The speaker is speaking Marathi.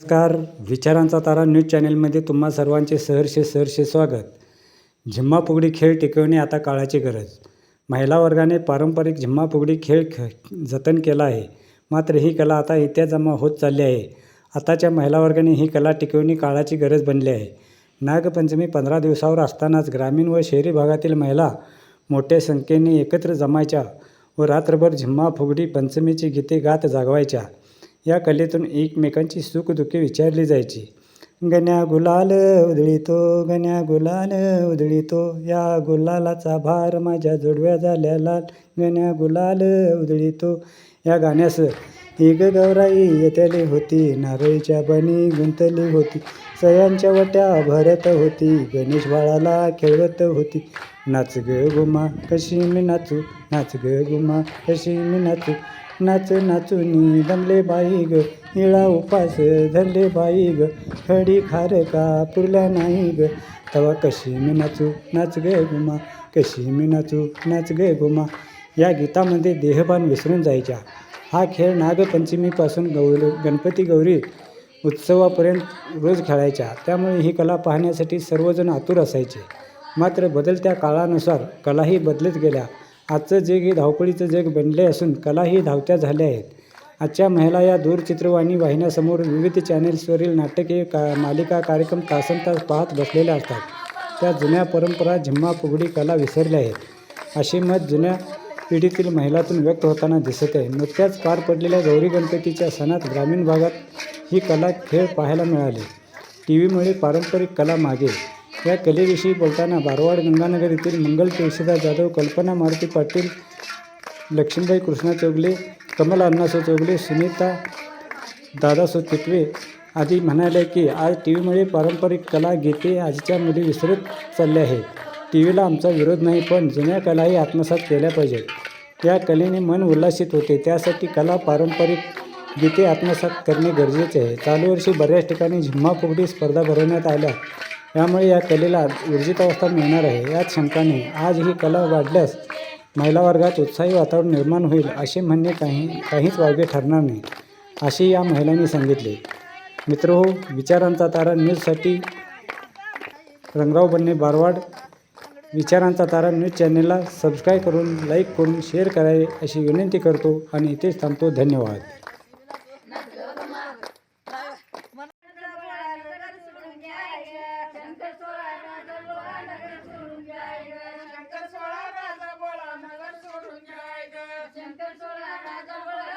नमस्कार. विचारांचा तारा न्यूज चॅनेलमध्ये तुम्हा सर्वांचे सहर्ष सहर्ष स्वागत. झिम्मा फुगडी खेळ टिकवणे आता काळाची गरज. महिला वर्गाने पारंपरिक झिम्मा फुगडी खेळ ख जतन केला आहे. मात्र ही कला आता इत्याजमा होत चालली आहे. आताच्या महिला वर्गाने ही कला टिकवणे काळाची गरज बनली आहे. नागपंचमी पंधरा दिवसावर असतानाच ग्रामीण व शहरी भागातील महिला मोठ्या संख्येने एकत्र जमायच्या व रात्रभर झिम्मा फुगडी पंचमीची गीते गात जागवायच्या. या कलेतून एकमेकांची सुखदुःखे विचारली जायची. गण्या गुलाल उधळीतो गण्या गुलाल उधळीतो या गुलालाचा भार माझ्या जोडव्या झाल्या लाल. गण्या गुलाल उधळीतो. या गाण्यास एक गौराई येतली होती नारळीच्या बनी गुंतली होती. सयांच्या वट्या भरत होती गणेश बाळाला खेळत होती. नाच ग गुमा कशी मी नाचू नाच ग गुमा कशी मी नाचू. नाच नाचुनी दमले बाई ग निळा उपास धरले बाई ग खडी खार का पुरल्या नाही ग. तवा कशी मी नाचू नाच गे गुमा कशी मी नाचू नाच गे गुमा. या गीतामध्ये देहभान विसरून जायच्या. हा खेळ नागपंचमीपासून गौर गणपती गौरी उत्सवापर्यंत रोज खेळायच्या. त्यामुळे ही कला पाहण्यासाठी सर्वजण आतुर असायचे. मात्र बदलत्या काळानुसार कलाही बदलत गेल्या. आजचं जग हे धावपळीचं जग बनले असून कला ही धावत्या झाल्या आहेत. आजच्या महिला या दूरचित्रवाणी वाहिन्यासमोर विविध चॅनेल्सवरील नाटके का मालिका कार्यक्रम तासन तास पाहत बसलेल्या असतात. त्या जुन्या परंपरा झिम्मा फुगडी कला विसरल्या आहेत. असे मत जुन्या पिढीतील महिलातून व्यक्त होताना दिसत आहे. नुकत्याच पार पडलेल्या गौरी गणपतीच्या सणात ग्रामीण भागात ही कला खेळ पाहायला मिळाली. टी व्हीमुळे पारंपरिक कला मागे. या कलेविषयी बोलताना बारवाड गंगानगर येथील मंगल तुळशीदास जाधव कल्पना मारुती पाटील लक्ष्मीबाई कृष्णा चौगले कमल अण्णासो चौगले सुनीता दादासो तिटवे आदी म्हणाले की आज टी व्हीमुळे पारंपरिक कला गीते आजच्या मुली विसरत चालल्या आहेत. टी व्हीला आमचा विरोध नाही पण जुन्या कलाही आत्मसात केल्या पाहिजेत. या कलेने मन उल्हासित होते त्यासाठी कला पारंपरिक गीते आत्मसात करणे गरजेचे आहे. चालू वर्षी बऱ्याच ठिकाणी झिम्मा फुगडी स्पर्धा भरवण्यात आल्या. यामुळे या कलेला ऊर्जित अवस्था मिळणार आहे. याच शंकाने आज ही कला वाढल्यास महिला वर्गात उत्साही वातावरण निर्माण होईल असे म्हणणे काही काहीच वावगे ठरणार नाही असे या महिलांनी सांगितले. मित्र हो विचारांचा तारा न्यूजसाठी रंगराव बन्ने बारवाड. विचारांचा तारा न्यूज चॅनेलला सबस्क्राईब करून लाईक करून शेअर करावे अशी विनंती करतो आणि इथेच थांबतो. धन्यवाद.